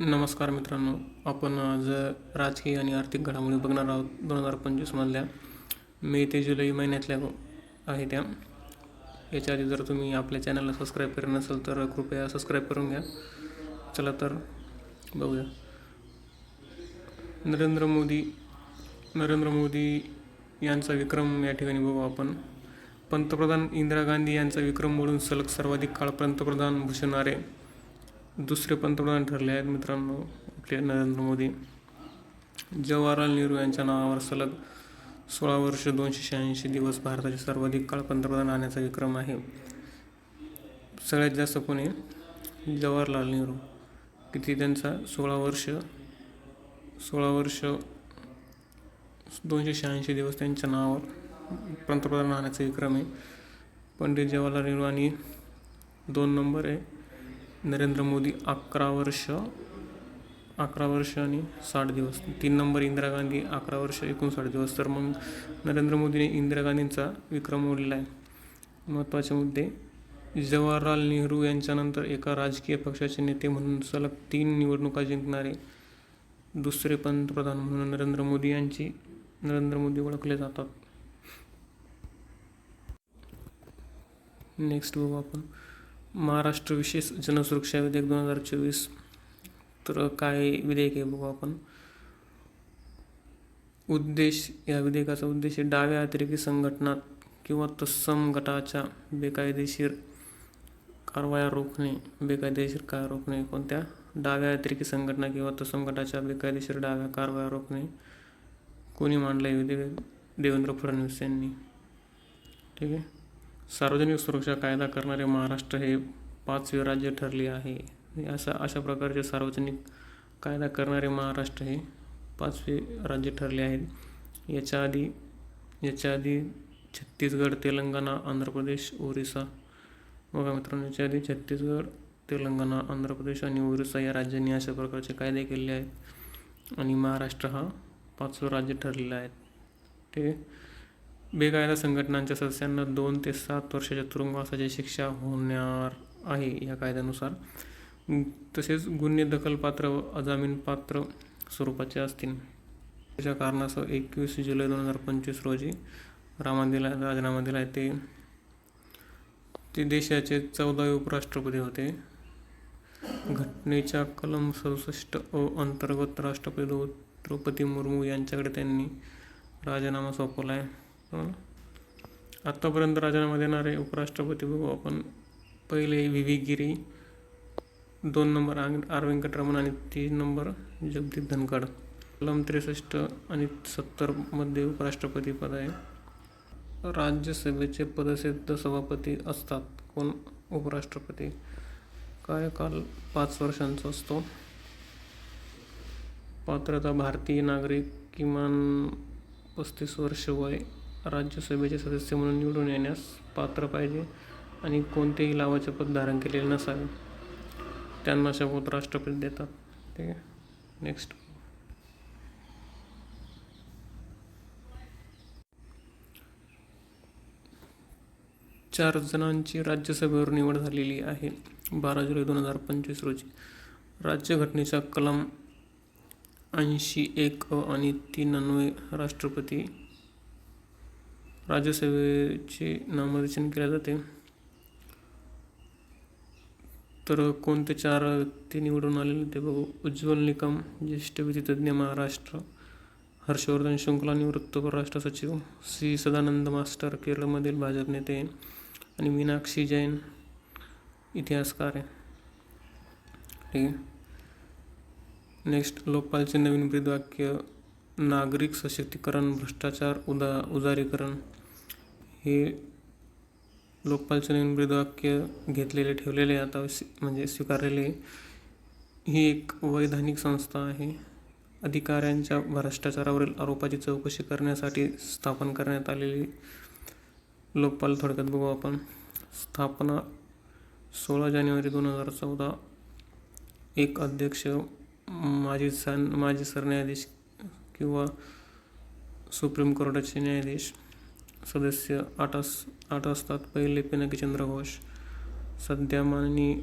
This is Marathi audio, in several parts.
नमस्कार मित्रांनो. आपण आज राजकीय आणि आर्थिक घडामोडी बघणार आहोत दोन हजार पंचवीसमधल्या मे ते जुलै महिन्यातल्या आहे त्या. याच्या आधी जर तुम्ही आपल्या चॅनलला सबस्क्राईब केलं नसेल तर कृपया सबस्क्राईब करून घ्या. चला तर बघूया. नरेंद्र मोदी नरेंद्र मोदी यांचा विक्रम या ठिकाणी बघू आपण. पंतप्रधान इंदिरा गांधी यांचा विक्रम म्हणून सलग सर्वाधिक काळ पंतप्रधान भूषणारे दुसरे पंतप्रधान ठरले आहेत मित्रांनो. आपले नरेंद्र मोदी. जवाहरलाल नेहरू यांच्या नावावर सलग सोळा वर्ष दोनशे शहाऐंशी दिवस भारताचे सर्वाधिक काळ पंतप्रधान राहण्याचा विक्रम आहे. सगळ्यात जास्त कोणी? जवाहरलाल नेहरू. किती त्यांचा? सोळा वर्ष. सोळा वर्ष दोनशे शहाऐंशी दिवस त्यांच्या नावावर पंतप्रधान राहण्याचा विक्रम आहे. पंडित जवाहरलाल नेहरू आणि दोन नंबर आहे. नरेंद्र मोदी अकरा वर्ष अकरा वर्ष आणि साठ दिवस. तीन नंबर इंदिरा गांधी अकरा वर्ष एकोणसाठ दिवस. तर मग नरेंद्र मोदीने इंदिरा गांधींचा विक्रम मोडलेला आहे. महत्त्वाचे मुद्दे. जवाहरलाल नेहरू यांच्यानंतर एका राजकीय पक्षाचे नेते म्हणून सलग तीन निवडणुका जिंकणारे दुसरे पंतप्रधान म्हणून नरेंद्र मोदी यांची नरेंद्र मोदी ओळखले जातात. नेक्स्ट बघू आपण. महाराष्ट्र विशेष जनसुरक्षा विधेयक दोन हजार चोवीस. तर काय विधेयक आहे बघू आपण. उद्देश या विधेयकाचा उद्देश आहे डाव्या अतिरेकी संघटना किंवा तत्सम गटाच्या बेकायदेशीर कारवाया रोखणे बेकायदेशीर काय रोखणे. कोणत्या? डाव्या अतिरेकी संघटना किंवा तत्सम गटाच्या बेकायदेशीर डाव्या कारवाया रोखणे. कोणी मांडलं आहे विधेयक? देवेंद्र फडणवीस यांनी. ठीक आहे? सार्वजनिक सुरक्षा कायदा करणारे महाराष्ट्र हे पाचवे राज्य ठरले आहे. अशा अशा प्रकारचे सार्वजनिक कायदा करणारे महाराष्ट्र हे पाचवे राज्य ठरले आहेत. याच्या आधी याच्या आधी छत्तीसगड तेलंगणा आंध्र प्रदेश ओरिसा. बघा मित्रांनो याच्या आधी छत्तीसगड तेलंगणा आंध्र प्रदेश आणि ओरिसा या राज्यांनी अशा प्रकारचे कायदे केले आहेत. आणि महाराष्ट्र हा पाचवं राज्य ठरलेलं आहे. ठीक आहे बेकायदा संघटनांच्या सदस्यांना दोन ते सात वर्षाच्या तुरुंगवासाची शिक्षा होणार आहे या कायद्यानुसार. तसेच गुन्हे दखलपात्र व अजामीनपात्र स्वरूपाचे असतील. त्याच्या कारणासह एकवीस जुलै दोन हजार पंचवीस रोजी रामा राजीनामा दिला आहे ते. ते देशाचे चौदावे उपराष्ट्रपती होते. घटनेच्या कलम सदुसष्ट अ अंतर्गत राष्ट्रपती द्रौपदी मुर्मू यांच्याकडे त्यांनी राजीनामा सोपवला आहे आत्तापर्यंत राजीनामा देणारे उपराष्ट्रपती बघू आपण. पहिले व्ही व्ही गिरी दोन नंबर आर व्यंकटरमण आणि तीन नंबर जगदीप धनखड. कलम त्रेसष्ट आणि सत्तरमध्ये उपराष्ट्रपती पद आहे. राज्यसभेचे पदसिद्ध सभापती असतात. कोण? उपराष्ट्रपती. कार्यकाल पाच वर्षांचा असतो. पात्रता भारतीय नागरिक किमान पस्तीस वर्ष वय राज्यसभेचे सदस्य म्हणून निवडून येण्यास पात्र पाहिजे आणि कोणतेही लावाचे पद धारण केलेले नसावे. त्यांना शपथ राष्ट्रपती देतात. ठीक आहे. नेक्स्ट चार जणांची राज्यसभेवर निवड झालेली आहे. बारा जुलै दोन हजार पंचवीस रोजी. राज्यघटनेच्या कलम ऐंशी एक अ आणि तीन अन्वये राष्ट्रपती राज्यसभेचे नामनिर्देशन केले जाते. तर कोणते चार व्यक्ती निवडून आलेले ते बघू. उज्ज्वल निकम ज्येष्ठ विधितज्ञ महाराष्ट्र हर्षवर्धन शृंखला निवृत्त परराष्ट्र सचिव सी सदानंद मास्टर केरळमधील भाजप नेते आणि मीनाक्षी जैन इतिहासकार आहे. ठीक आहे. नेक्स्ट लोकपालचे नवीन ब्रीदवाक्य नागरिक सशक्तीकरण भ्रष्टाचार उदा उदारीकरण हे लोकपालचे नवीन ब्रीदवाक्य घेतलेले ठेवलेले आता म्हणजे स्वीकारलेले ही एक वैधानिक संस्था आहे. अधिकाऱ्यांच्या भ्रष्टाचारावरील आरोपाची चौकशी करण्यासाठी स्थापन करण्यात आलेली लोकपाल थोडक्यात बघू आपण. स्थापना सोळा जानेवारी दोन हजार चौदा. एक अध्यक्ष माजी सन माजी सरन्यायाधीश किंवा सुप्रीम कोर्टाचे न्यायाधीश सदस्य आठ अस आठ असतात. पहिले पिनाकीचंद्र घोष. सध्या माननीय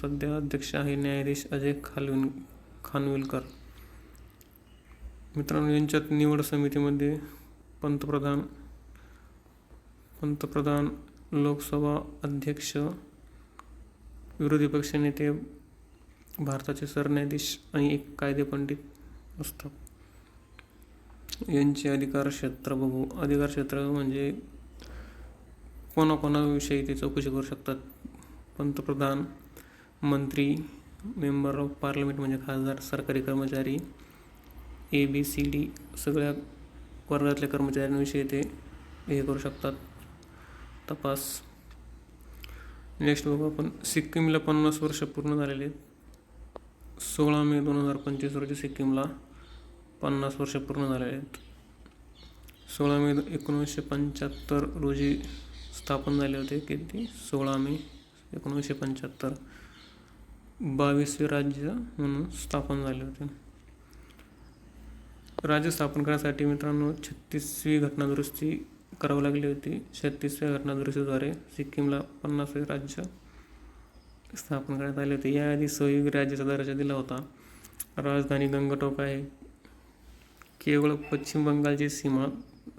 सध्या अध्यक्ष आहे न्यायाधीश अजय खालविन खानविलकर. मित्रांनो यांच्यात निवड समितीमध्ये पंतप्रधान पंतप्रधान लोकसभा अध्यक्ष विरोधी पक्षनेते भारताचे सरन्यायाधीश आणि एक कायदेपंडित असतात. यांचे अधिकार क्षेत्र बघू. अधिकार क्षेत्र म्हणजे कोणाकोणाविषयी ते चौकशी करू शकतात. पंतप्रधान मंत्री मेंबर ऑफ पार्लमेंट म्हणजे खासदार सरकारी कर्मचारी ए बी सी डी सगळ्या वर्गातल्या कर्मचाऱ्यांविषयी ते हे करू शकतात. तपास. नेक्स्ट बघू आपण. सिक्कीमला पन्नास वर्ष पूर्ण झालेले सोळा मे दोन हजार पंचवीस रोजी सिक्कीमला पन्नास वर्ष पूर्ण झाले आहेत. सोळा मे एकोणीसशे पंच्याहत्तर रोजी स्थापन झाले होते किती? सोळा मे एकोणीसशे पंच्याहत्तर. बावीसवे राज्य म्हणून स्थापन झाले होते. राज्य स्थापन करण्यासाठी मित्रांनो छत्तीसवी घटनादुरुस्ती करावी लागली होती. छत्तीसव्या घटनादुरुस्तीद्वारे सिक्कीमला पन्नासवे राज्य स्थापन करण्यात आले होते. याआधी सहयोगी राज्याचा दर्जा दिला होता. राजधानी गंगटोक आहे. केवळ पश्चिम बंगालची सीमा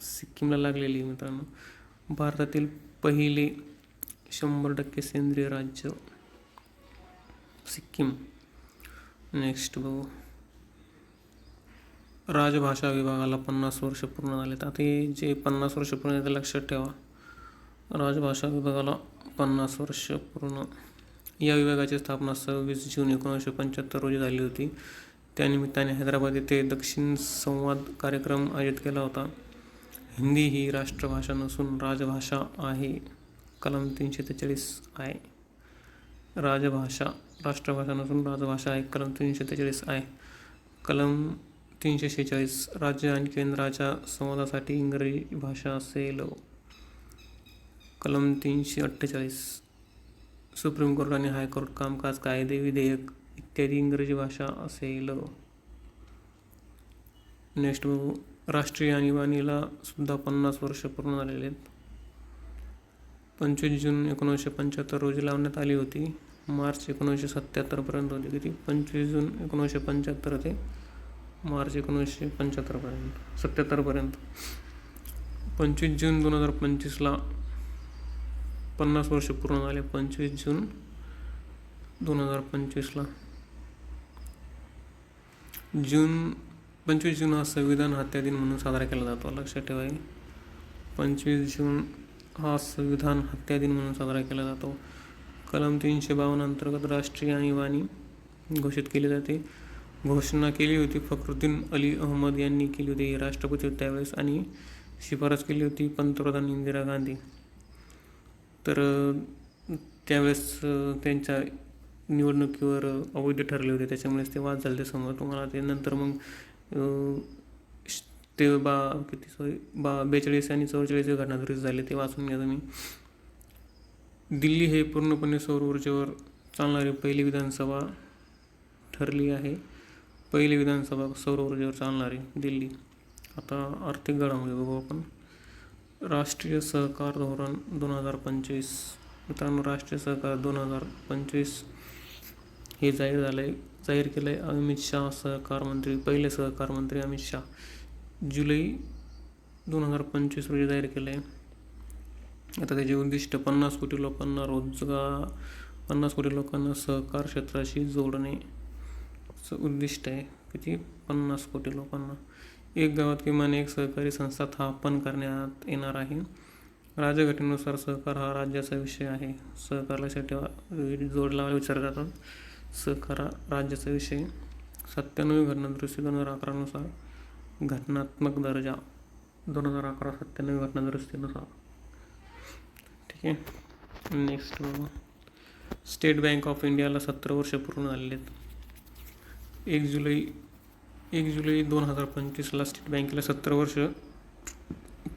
सिक्कीमला लागलेली मित्रांनो. भारतातील पहिले शंभर टक्के सेंद्रिय राज्य सिक्कीम. नेक्स्ट बघू. राजभाषा विभागाला पन्नास वर्ष पूर्ण झालेत. आता हे जे पन्नास वर्ष पूर्ण आहे ते लक्षात ठेवा. राजभाषा विभागाला पन्नास वर्ष पूर्ण. या विभागाची स्थापना सव्वीस जून एकोणीसशे पंच्याहत्तर रोजी झाली होती. त्यानिमित्ताने हैदराबाद येथे दक्षिण संवाद कार्यक्रम आयोजित केला होता. हिंदी ही राष्ट्रभाषा नसून राजभाषा आहे. कलम तीनशे त्रेचाळीस आहे राजभाषा राष्ट्रभाषा नसून राजभाषा आहे. कलम तीनशे त्रेचाळीस आहे कलम तीनशे शेहेचाळीस राज्य आणि केंद्राच्या संवादासाठी इंग्रजी भाषा असेल. कलम तीनशे अठ्ठेचाळीस. सुप्रीम कोर्ट आणि हायकोर्ट कामकाज कायदे विधेयक इत्यादी इंग्रजी भाषा असेल. नेक्स्ट बघू राष्ट्रीय आणीबाणीला सुद्धा पन्नास वर्ष पूर्ण झालेले आहेत. पंचवीस जून एकोणीसशे पंच्याहत्तर रोजी लावण्यात आली होती. मार्च एकोणीसशे सत्त्याहत्तरपर्यंत होती किती? पंचवीस जून एकोणीसशे पंच्याहत्तर ते मार्च एकोणीसशे पंच्याहत्तरपर्यंत सत्त्याहत्तरपर्यंत पंचवीस जून दोन हजार पंचवीसला पन्नास वर्ष पूर्ण झाले. पंचवीस जून दोन हजार पंचवीसला जून पंचवीस जून हा संविधान हत्या दिन म्हणून साजरा केला जातो लक्षात ठेवा पंचवीस जून हा संविधान हत्या दिन म्हणून साजरा केला जातो. कलम तीनशे बावन्न अंतर्गत राष्ट्रीय आणीबाणी घोषित केली जाते. घोषणा केली होती फखरुद्दीन अली अहमद यांनी केली होती राष्ट्रपती त्यावेळेस आणि शिफारस केली होती पंतप्रधान इंदिरा गांधी. तर त्यावेळेस त्यांच्या निवडणुकीवर अवैध ठरले होते त्याच्यामुळेच ते वाद झाले समोर तुम्हाला. ते नंतर मग ते बा किती सॉरी बा बेचाळीस आणि चौवेचाळीस घटनादुरुस्त झाले ते वाचून घ्या तुम्ही. दिल्ली हे पूर्णपणे सौर ऊर्जेवर चालणारी पहिली विधानसभा ठरली आहे. पहिली विधानसभा सौर ऊर्जेवर चालणारी दिल्ली. आता आर्थिक घडामोडी बघू आपण. राष्ट्रीय सहकार धोरण दोन हजार पंचवीस. मित्रांनो राष्ट्रीय सहकार दोन हजार पंचवीस हे जाहीर झालं आहे जाहीर केलं आहे अमित शहा सहकार मंत्री पहिले सहकार मंत्री अमित शहा. जुलै दोन हजार पंचवीस रोजी जाहीर केलं आहे आता त्याचे उद्दिष्ट पन्नास कोटी लोकांना रोजगार पन्नास कोटी लोकांना सहकार क्षेत्राशी जोडणे उद्दिष्ट आहे. किती? पन्नास कोटी लोकांना. एक गावात किमान एक सहकारी संस्था स्थापन करण्यात येणार आहे. राज्यघटनेनुसार सहकार हा राज्याचा विषय आहे. सहकार लक्षात जोड लावायला विचार करतात सहकार राज्याचा विषय. सत्त्याण्णव घटनादुरुस्ती दोन हजार अकरानुसार. घटनात्मक दर्जा दोन हजार अकरा सत्त्याण्णव घटनादुरुस्तीनुसार ठीक आहे. नेक्स्ट स्टेट बँक ऑफ इंडियाला सत्तर वर्ष पूर्ण झालेले आहेत. एक जुलै एक जुलै दोन हजार पंचवीसला स्टेट बँकेला सत्तर वर्ष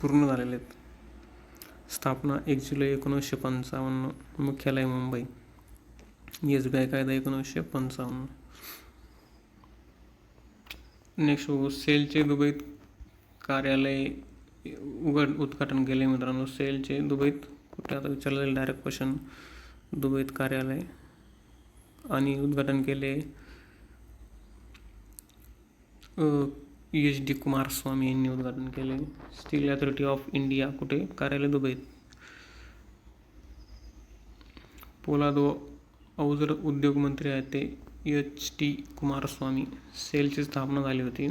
पूर्ण झालेले आहेत. स्थापना एक जुलै एकोणीसशे पंचावन्न. मुख्यालय मुंबई. एस बी आय कायदा एकोणीसशे पंचावन्न. नेक्स्ट बघू सेलचे दुबईत कार्यालय उघड उद्घाटन केले मित्रांनो. सेलचे दुबईत कुठे आता विचारलेलं डायरेक्ट क्वेश्चन दुबईत कार्यालय आणि उद्घाटन केले एच डी कुमारस्वामी यांनी उद्घाटन केले. स्टील अथॉरिटी ऑफ इंडिया कुठे? कार्यालय दुबईत. पोलादो अवजड उद्योगमंत्री आहेत ते एच टी कुमारस्वामी. सेलची स्थापना झाली होती.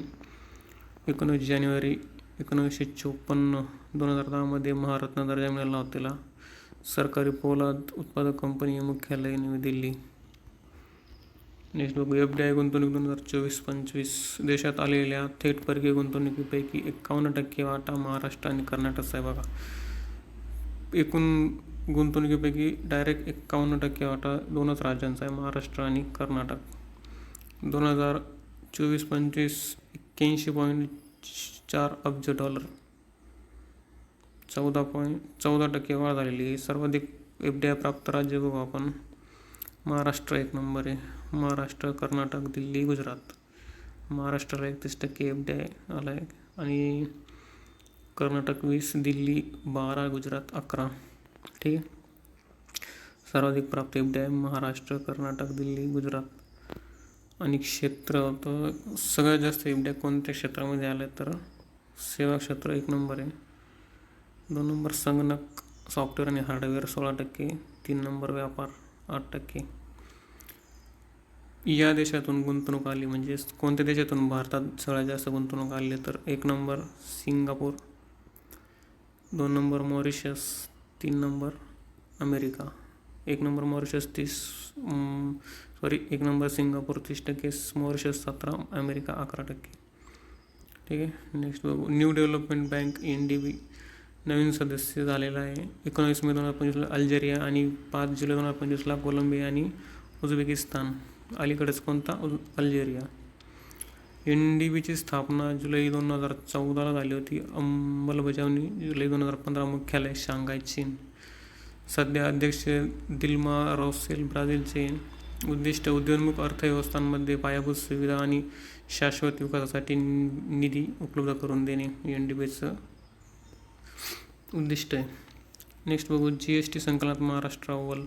एकोणवीस जानेवारी एकोणीसशे चोपन्न दोन हजार दहामध्ये महारत्न दर्जा मिळाला होता. त्याला सरकारी पोलाद उत्पादक कंपनी मुख्यालय नवी दिल्ली. नेक्स्ट बघू एफ डी आय गुंतवणूक दोन हजार चोवीस पंचवीस देशात आलेल्या थेट परकीय गुंतवणुकीपैकी एकावन्न टक्के वाटा महाराष्ट्र आणि कर्नाटकचा आहे बघा. एकूण गुंतवणुकीपैकी डायरेक्ट एकावन्न टक्के वाटा दोनच राज्यांचा आहे महाराष्ट्र आणि कर्नाटक. दोन हजार चोवीस पंचवीस एक्क्याऐंशी पॉईंट चार अब्ज डॉलर. चौदा पॉईंट चौदा टक्के वाढ झालेली आहे. सर्वाधिक एफ डी आय प्राप्त राज्य बघू आपण. महाराष्ट्र एक नंबर आहे. महाराष्ट्र कर्नाटक दिल्ली गुजरात. महाराष्ट्राला एकतीस टक्के एफ डी आय आला आहे आणि कर्नाटक वीस दिल्ली बारा गुजरात अकरा. ठीक आहे सर्वाधिक प्राप्त F D I Maharashtra Karnataka Delhi Gujarat. आणि क्षेत्र तर सगळ्यात जास्त एफ डी आय कोणत्या क्षेत्रामध्ये आलं तर सेवा क्षेत्र एक नंबर आहे. दोन नंबर संगणक सॉफ्टवेअर आणि हार्डवेअर सोळा टक्के तीन नंबर व्यापार आठ टक्के. या देशातून गुंतवणूक आली म्हणजे कोणत्या देशातून? भारतात सगळ्यात जास्त गुंतवणूक आली तर एक नंबर सिंगापूर दोन नंबर मॉरिशस तीन नंबर अमेरिका एक नंबर मॉरिशस तीस सॉरी एक नंबर सिंगापूर तीस टक्के मॉरिशस सतरा अमेरिका अकरा टक्के. ठीक आहे? नेक्स्ट बघू. New development bank N D B नवीन सदस्य झालेला आहे. एकोणावीस मे दोन हजार पंचवीसला अल्जेरिया आणि पाच जुलै दोन हजार पंचवीसला कोलंबिया आणि उझबेकिस्तान. अलीकडेच कोणता? उज अल्जेरिया. एन डी बीची स्थापना जुलै दोन हजार चौदाला झाली होती. अंमलबजावणी जुलै दोन हजार पंधरा मुख्यालय शांघाय चीन. सध्या अध्यक्ष दिल्मा रॉसेल ब्राझीलचे उद्दिष्ट उद्योन्मुख अर्थव्यवस्थांमध्ये पायाभूत सुविधा आणि शाश्वत विकासासाठी निधी उपलब्ध करून देणे एन डी बीचं उद्दिष्ट आहे. नेक्स्ट बघू जी एस टी संकलनात महाराष्ट्र अव्वल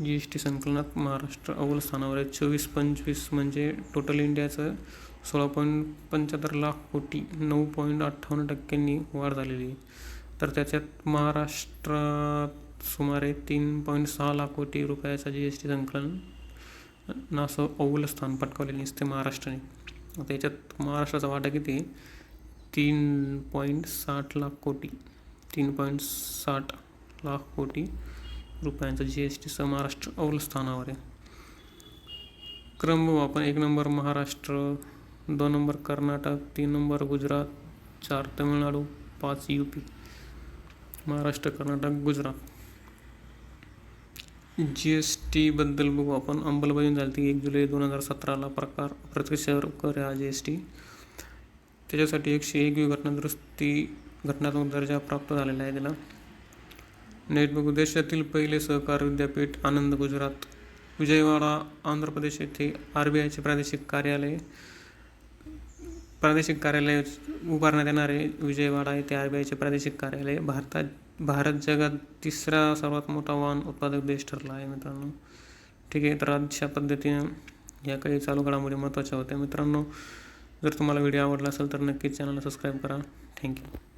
जी एस टी संकलनात महाराष्ट्र अव्वल स्थानावर आहे चोवीस पंचवीस म्हणजे टोटल इंडियाचं सोळा पॉईंट पंच्याहत्तर लाख कोटी नऊ पॉईंट अठ्ठावन्न टक्क्यांनी वाढ झालेली आहे. तर त्याच्यात महाराष्ट्रात सुमारे तीन पॉईंट सहा लाख कोटी रुपयाचा जी एस टी संकलन असं अव्वल स्थान पटकावलेले असते महाराष्ट्राने. आता याच्यात महाराष्ट्राचा वाटा किती तीन पॉईंट साठ लाख कोटी तीन पॉईंट साठ लाख कोटी रुपयांचा जी एस टीचं महाराष्ट्र अव्वल स्थानावर आहे. क्रम आपण. एक नंबर महाराष्ट्र दोन नंबर कर्नाटक तीन नंबर गुजरात चार तमिळनाडू पाच U P Maharashtra Karnataka Gujarat. G S टीबद्दल बघू आपण. अंमलबजावणी झाली ती एक जुलै दोन हजार सतराला. प्रकार प्रत्यक्ष कर हा जी एस टी त्याच्यासाठी एकशे एक घटना दुरुस्ती घटनात्मक दर्जा प्राप्त झालेला आहे त्याला. नेट बघू देशातील पहिले सहकार विद्यापीठ आनंद गुजरात. विजयवाडा आंध्र प्रदेश येथे आर बी आयचे प्रादेशिक कार्यालय प्रादेशिक कार्यालय उभारण्यात येणारे विजयवाडा येथे आर बी आयचे प्रादेशिक कार्यालय भारतात भारत जगात तिसरा सर्वात मोठा वाहन उत्पादक देश ठरला आहे मित्रांनो. ठीक आहे तर अशा पद्धतीने या काही चालू घडामोडी महत्त्वाच्या होत्या मित्रांनो. जर तुम्हाला व्हिडिओ आवडला असेल तर नक्कीच चॅनलला सबस्क्राईब करा. थँक्यू.